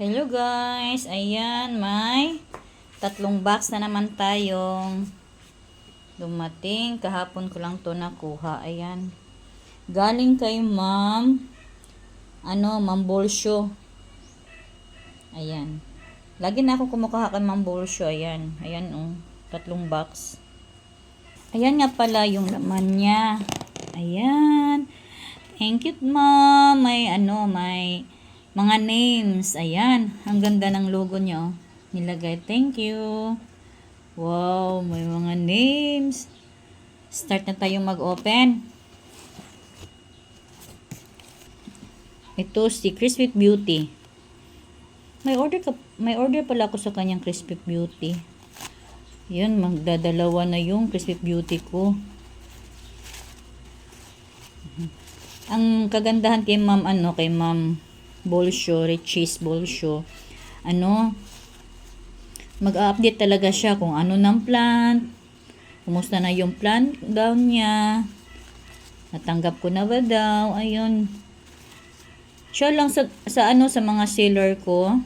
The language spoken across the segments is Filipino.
Hello guys! Ayan, may tatlong box na naman tayong dumating. Kahapon ko lang to nakuha. Ayan. Galing kay ma'am, ano, ma'am Bolsyo. Ayan. Lagi na ako kumukuha kay ma'am Bolsyo. Ayan. Ayan oh. Tatlong box. Ayan nga pala yung laman niya. Ayan. Thank you, ma'am. May ano, may mga names. Ayan. Ang ganda ng logo niya. Nilagay. Thank you. Wow, may mga names. Start na tayong mag-open. Ito si Crispy Beauty. May order ka, may order pala ako sa kanyang Crispy Beauty. Yan, magdadalawa na yung Crispy Beauty ko. Ang kagandahan kay Ma'am ano, kay Ma'am Bolsho, Cheese Bolsho, ano, mag-update talaga siya kung ano ng plant, kumusta na yung plant daw niya, natanggap ko na ba daw, ayun. Siya lang sa, sa ano, sa mga seller ko,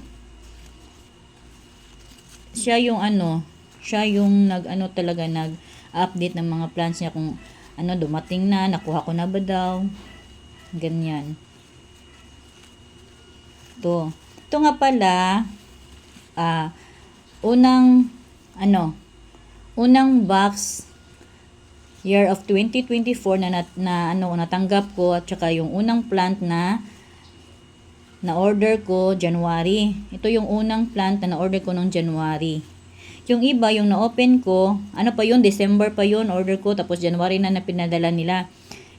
siya yung ano, siya yung nag ano talaga nag update ng mga plans niya kung ano dumating na, nakuha ko na ba daw. Ganyan. To. Ito nga pala ah unang ano unang box year of 2024 na, nat, na ano natanggap ko at saka yung unang plant na na order ko January. Ito yung unang plant na na-order ko noong January. Yung iba, yung na-open ko, ano pa yun, December pa yun, order ko, tapos January na na pinadala nila.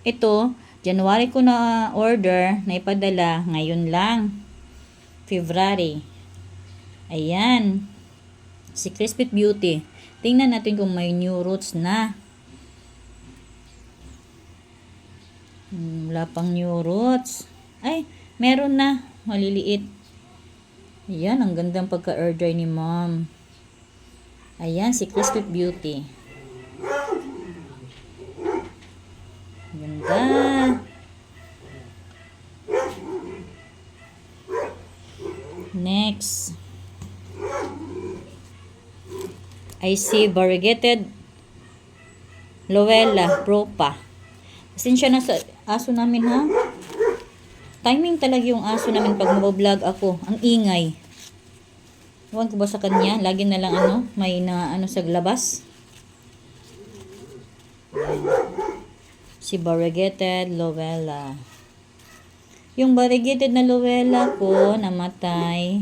Ito, January ko na order, na ipadala, ngayon lang. February. Ayan. Si Crispy Beauty. Tingnan natin kung may new roots na. Hmm, wala pang new roots. Ay, meron na. Maliliit. Ayan, ang gandang pagka-order ni mom. Ayan, si Crispy Beauty. Ganda. Next. I see variegated Lowella Propa. Pasensya na sa aso namin ha. Timing talaga yung aso namin pag mabablog ako. Ang ingay. Ewan ko ba sa kanya? Lagi na lang ano, may na ano sa labas. Si variegated Lowella. Yung variegated na Lowella ko, namatay.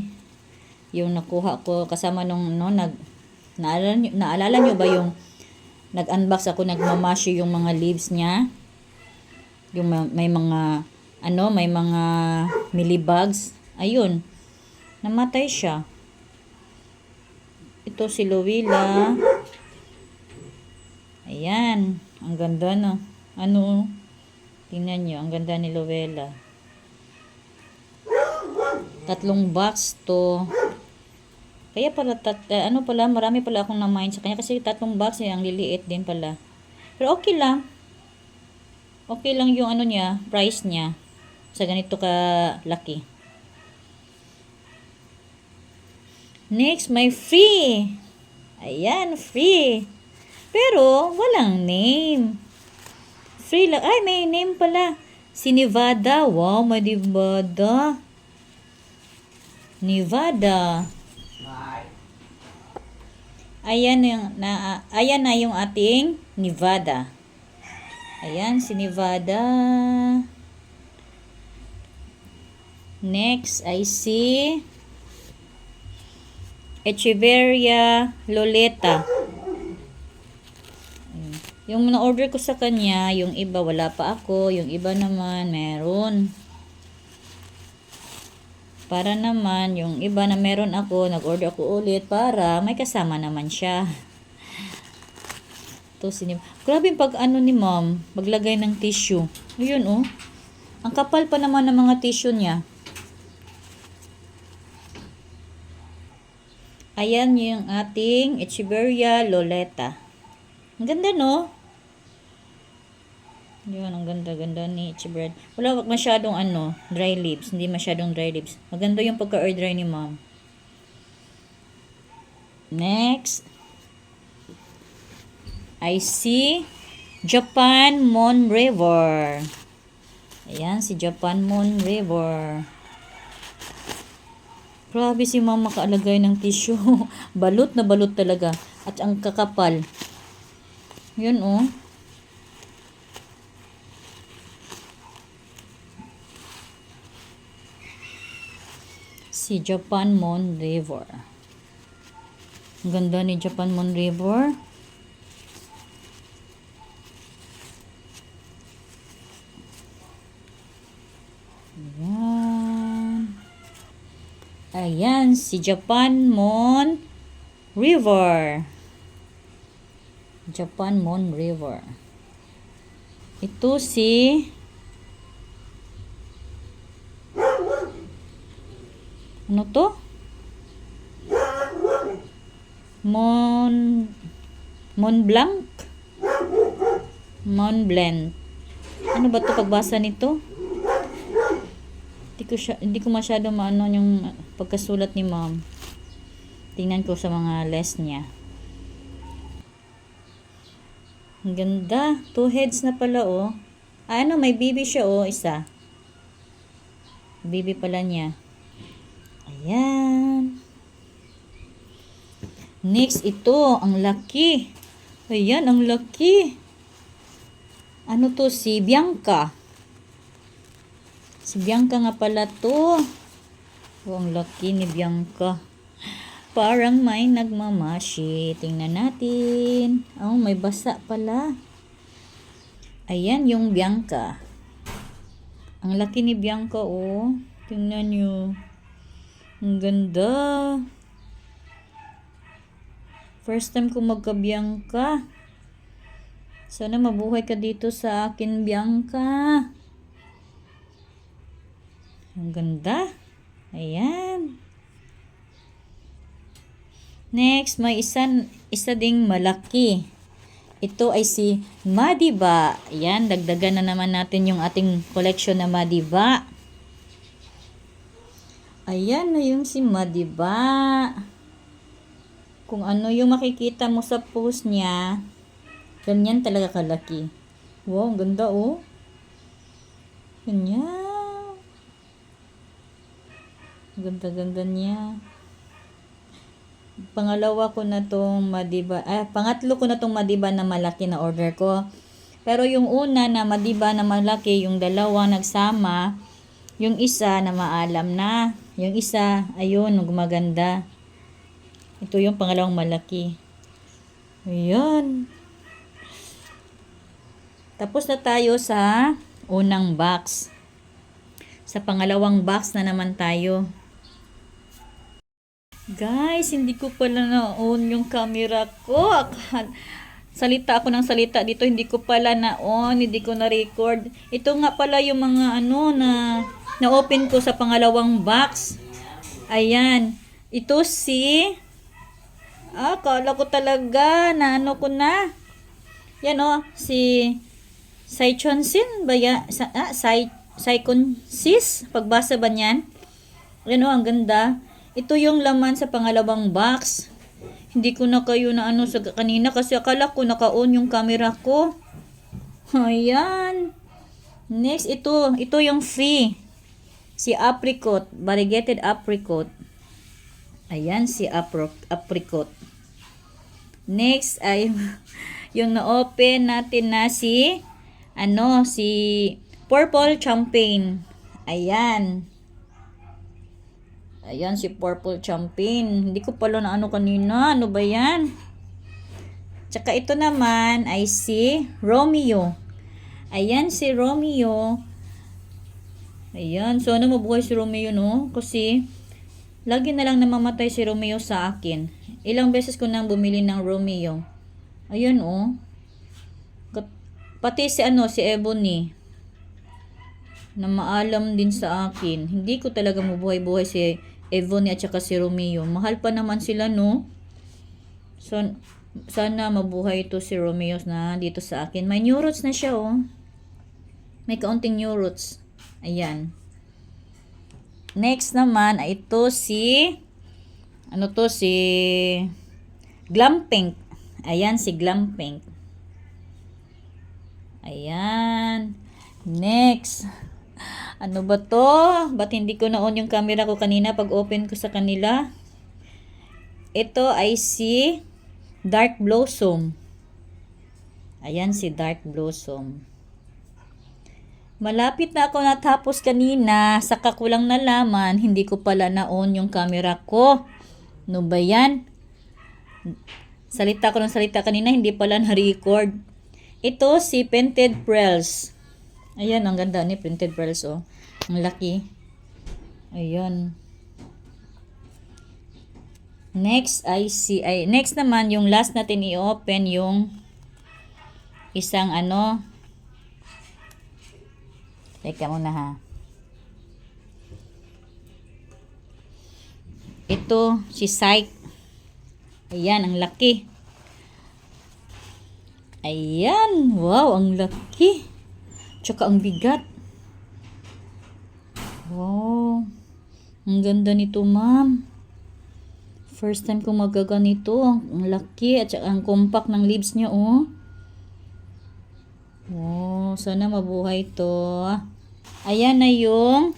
Yung nakuha ko kasama nung no, nag naalala nyo, naalala nyo ba yung nag-unbox ako, nagmamashi yung mga leaves niya? Yung ma- may mga ano, may mga millibugs. Ayun. Namatay siya. Ito si Lowella. Ayan. Ang ganda no. Ano? Tingnan nyo. Ang ganda ni Lowella. Tatlong box to. Kaya pala, tat, eh, ano pala, marami pala akong na-mind sa kanya kasi tatlong box eh, ang liliit din pala. Pero okay lang. Okay lang yung ano niya, price niya sa ganito ka laki. Next, may free. Ayan, free. Pero, walang name. Free lang. Ay, may name pala. Si Nevada. Wow, may Nevada. Nevada. Ayan yung na ayan na yung ating Nevada. Ayan si Nevada. Next, I see Echeverria Loleta. Yung na-order ko sa kanya, yung iba wala pa ako, yung iba naman meron. Para naman, yung iba na meron ako, nag-order ako ulit para may kasama naman siya. Ito sinim. Grabe pag ano ni mom, maglagay ng tissue. Ayun oh. Ang kapal pa naman ng mga tissue niya. Ayan yung ating Echeverria Loleta. Ang ganda no? Yun, ang ganda-ganda ni Itchy. Wala masyadong ano, dry leaves. Hindi masyadong dry leaves. Maganda yung pagka-air dry ni ma'am. Next. I see Japan Moon River. Ayan, si Japan Moon River. Grabe si ma'am makaalagay ng tissue. balot na balot talaga. At ang kakapal. Yun oh. Si Japan Moon River. Ang ganda ni Japan Moon River. Ayan. Ayan, si Japan Moon River. Japan Moon River. Ito si Ano to? Mon Mont Blanc? Mont Blanc. Ano ba to pagbasa nito? Hindi ko, siya, hindi ko masyado maano yung pagkasulat ni mom. Tingnan ko sa mga less niya. Ang ganda. Two heads na pala, oh. Ah, ano, may baby siya, oh, isa. Baby pala niya. Ayan. Next, ito, ang laki. Ayan, ang laki. Ano to, si Bianca. Si Bianca nga pala to. Oh, ang laki ni Bianca. Parang may nagmamashi. Tingnan natin. Oh, may basa pala. Ayan yung Bianca. Ang laki ni Bianca, oh. Tingnan nyo. Ang ganda. First time ko magka-Bianca. Sana mabuhay ka dito sa akin, Bianca. Ang ganda. Ayan. Next, may isa, isa ding malaki. Ito ay si Madiba. Ayan, dagdagan na naman natin yung ating collection na Madiba. Ayan na yung si Madiba. Kung ano yung makikita mo sa post niya, ganyan talaga kalaki. Wow, ang ganda oh. Ganyan. Ganda-ganda niya. Pangalawa ko na tong madiba, ah, pangatlo ko na tong madiba na malaki na order ko. Pero yung una na madiba na malaki, yung dalawa nagsama, yung isa na maalam na. Yung isa, ayun, gumaganda. Ito yung pangalawang malaki. Ayan. Tapos na tayo sa unang box. Sa pangalawang box na naman tayo. Guys, hindi ko pala na-on yung camera ko. Salita ako ng salita dito, hindi ko pala na-on, hindi ko na-record. Ito nga pala yung mga ano na na-open ko sa pangalawang box. Ayan. Ito si Ah, kala ko talaga na ano ko na. Yan oh, si Saichonsin ba? Sa, ah, Sai, Saikonsis? Pagbasa ba niyan? Yan oh, ang ganda. Ito yung laman sa pangalawang box. Hindi ko na kayo na ano sa kanina kasi akala ko naka-on yung camera ko. Ayan. Next, ito. Ito yung free. Si apricot. Variegated apricot. Ayan, si apricot. Next ay yung na-open natin na si ano, si purple champagne. Ayan. Ayan si purple champagne. Hindi ko pala na ano kanina. Ano ba yan? Tsaka ito naman ay si Romeo. Ayan si Romeo. Ayan. So, ano mabuhay si Romeo, no? Kasi, lagi na lang namamatay si Romeo sa akin. Ilang beses ko nang bumili ng Romeo. Ayan, oh. Pati si ano, si Ebony. Na maalam din sa akin. Hindi ko talaga mabuhay-buhay si Ebony at saka si Romeo. Mahal pa naman sila, no? So, sana mabuhay ito si Romeo na dito sa akin. May new roots na siya, oh. May kaunting new roots. Ayan. Next naman ay ito si ano to si Glam Pink. Ayan si Glam Pink. Ayan. Next. Ano ba to? Ba't hindi ko na-on yung camera ko kanina pag open ko sa kanila? Ito ay si Dark Blossom. Ayan si Dark Blossom. Malapit na ako natapos kanina, saka ko lang nalaman, hindi ko pala na-on yung camera ko. No ba yan? Salita ko ng salita kanina, hindi pala na-record. Ito si Painted Pearls. Ayan, ang ganda ni Painted Pearls, oh. Ang laki. Ayan. Next ay si ay next naman yung last natin i-open yung isang ano Teka muna ha. Ito, si Psych. Ayan, ang laki. Ayan, wow, ang laki. Tsaka ang bigat. Wow. Ang ganda nito, ma'am. First time ko magaganito. Ang laki at saka ang compact ng leaves niya, oh. Wow, sana mabuhay to. Ayan na yung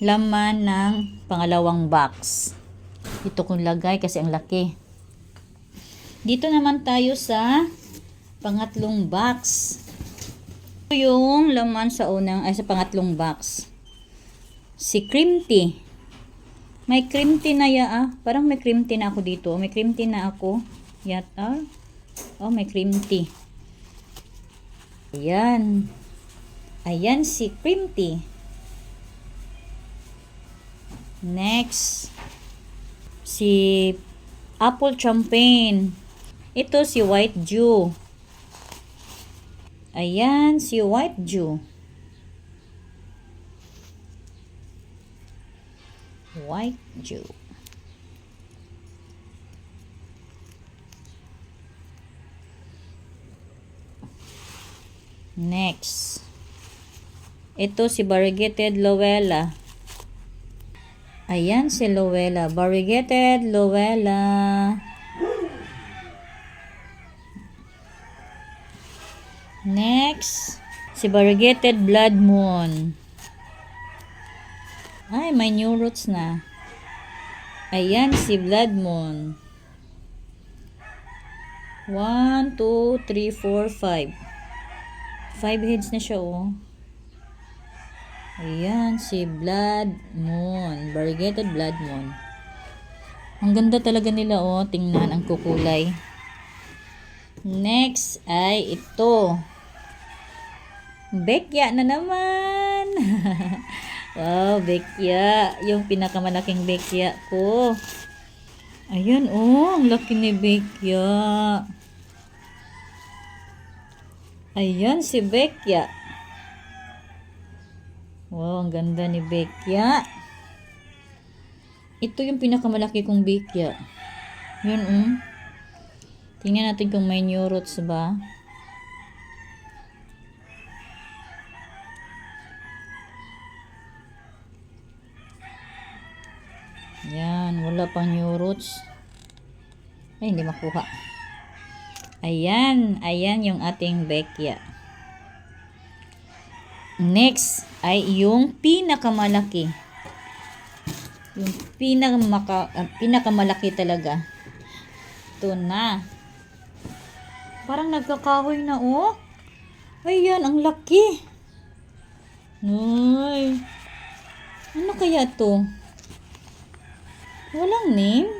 laman ng pangalawang box. Ito kong lagay kasi ang laki. Dito naman tayo sa pangatlong box. Ito yung laman sa unang, ay sa pangatlong box. Si cream tea. May cream tea na ya, ah. Parang may cream tea na ako dito. May cream tea na ako. Yata. Oh, may cream tea. Ayan. Ayan si cream tea. Next. Si apple champagne. Ito si white dew. Ayan si white dew. White dew. Next. Ito si variegated Lowella. Ayan si Lowella. Variegated Lowella. Next. Si variegated Blood Moon. Ay, may new roots na. Ayan si Blood Moon. 1, 2, 3, 4, 5. Five heads na siya, oh. Ayan, si Blood Moon. Variegated Blood Moon. Ang ganda talaga nila, oh. Tingnan ang kukulay. Next ay ito. Bekya na naman. wow, bekya. Yung pinakamalaking bekya ko. Ayan, oh. Ang laki ni bekya. Ayan si Bekya. Wow, ang ganda ni Bekya. Ito yung pinakamalaki kong Bekya. Yun, um. Tingnan natin kung may new roots ba. Yan, wala pang new roots. Ay, hindi makuha. Ayan, ayan yung ating bekya. Next ay yung pinakamalaki. Yung pinakamaka, uh, pinakamalaki talaga. Ito na. Parang nagkakahoy na oh. Ayan, ang laki. Ay. Ano kaya to? Walang name?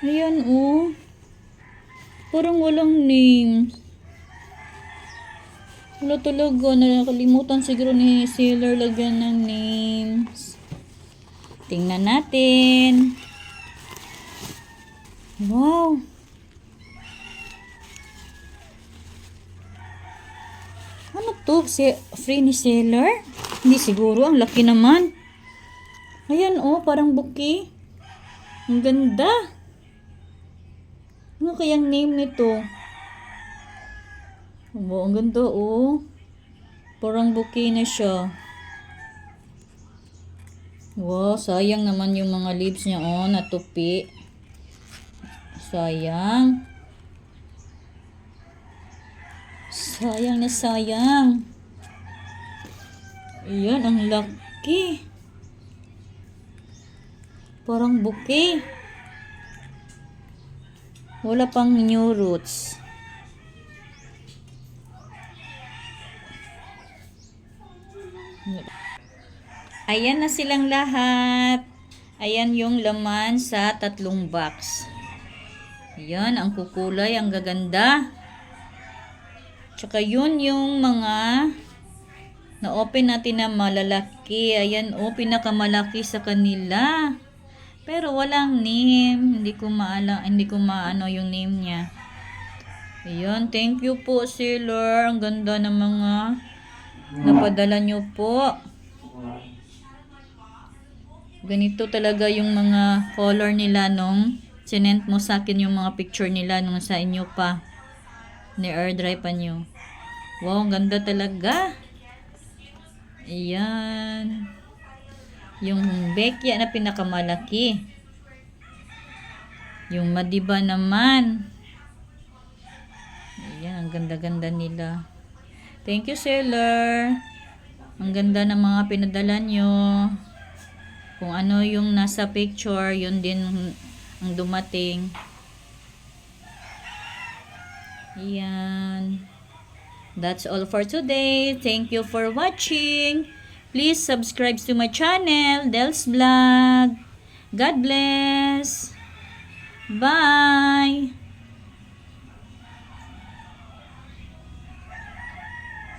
Ayan, oh. Parang walang names. Talaga. Nakalimutan siguro ni Sailor lagyan ng names. Tingnan natin. Wow. Ano to? Si free ni Sailor? Hindi siguro. Ang laki naman. Ayan, oh. Parang bouquet. Ang ganda. Ano kayang name nito? Wow, ang ganda oh. Parang bouquet na siya. Wow, sayang naman yung mga leaves niya oh, natupi. Sayang. Sayang na sayang. Ayan, ang laki. Parang bouquet. Wala pang new roots. Ayan na silang lahat. Ayan yung laman sa tatlong box. Ayan, ang kukulay, ang gaganda. Tsaka yun yung mga na-open natin na malalaki. Ayan, oh, pinakamalaki sa kanila. Pero walang name. Hindi ko maala, hindi ko maano yung name niya. Ayan, thank you po, Sailor. Ang ganda ng mga napadala nyo po. Ganito talaga yung mga color nila nung sinent mo sa akin yung mga picture nila nung sa inyo pa. Ni airdrive pa nyo. Wow, ang ganda talaga. Ayan. Yung Bekya na pinakamalaki. Yung Madiba naman. Ayan, ang ganda-ganda nila. Thank you, seller. Ang ganda ng mga pinadala nyo. Kung ano yung nasa picture, yun din ang dumating. Ayan. That's all for today. Thank you for watching. Please subscribe to my channel, Del's Vlog. God bless. Bye.